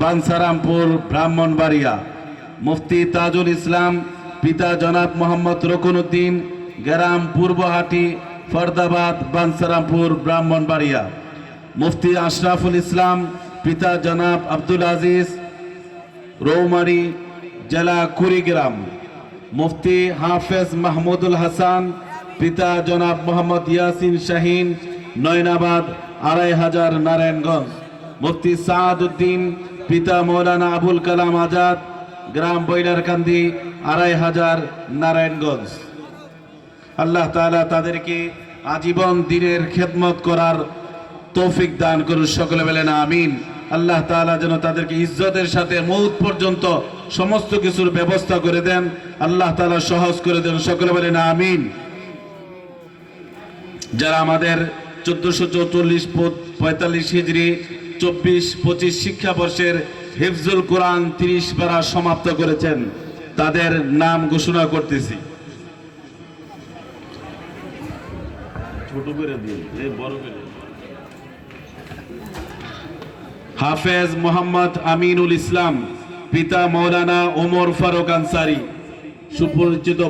বানসারামপুর, ব্রাহ্মণবাড়িয়া। মুফতি তাজুল ইসলাম, পিতা জনাব মোহাম্মদ রকুনউদ্দিন, গ্রাম পূর্বহাটি, ফরদাবাদ, বানসারামপুর, ব্রাহ্মণবাড়িয়া। মুফতি আশরাফুল ইসলাম, পিতা জনাব আব্দুল আজিজ, রৌমারি, জেলা কুড়িগ্রাম। মুফতি হাফেজ মাহমুদুল হাসান, পিতা জনাব মোহাম্মদ ইয়াসিন শাহিন, নয়নাবাদ, আড়াই হাজার নারায়ণগঞ্জ। মুফতি সাদ উদ্দিন পিতা মৌলানা আবুল কালাম আজাদ, গ্রাম বৈলারকান্দি, আড়াই হাজার নারায়ণগঞ্জ। আল্লাহ তাআলা তাদেরকে আজীবন দিনের খেদমত করার তৌফিক দান করুন সকলে বলেন আমিন। আল্লাহ তাআলা যেন তাদেরকে ইজ্জতের সাথে মৌত পর্যন্ত সমস্ত কিছুর ব্যবস্থা করে দেন। আল্লাহ তালা সহজ করে দেন, সকলে বলেন আমিন। যারা আমাদের চোদ্দশো চৌচল্লিশ পঁয়তাল্লিশ হিজড়ি চব্বিশ পঁচিশ শিক্ষাবর্ষের হিফজুল কোরআন তিরিশ পারা সমাপ্ত করেছেন। তাদের নাম ঘোষণা করতেছি। ছোট করে দিন বড় করে হাফেজ মোহাম্মদ আমিনুল ইসলাম পিতা মৌলানা ওমর ফারুক আনসারি সুপরিচিত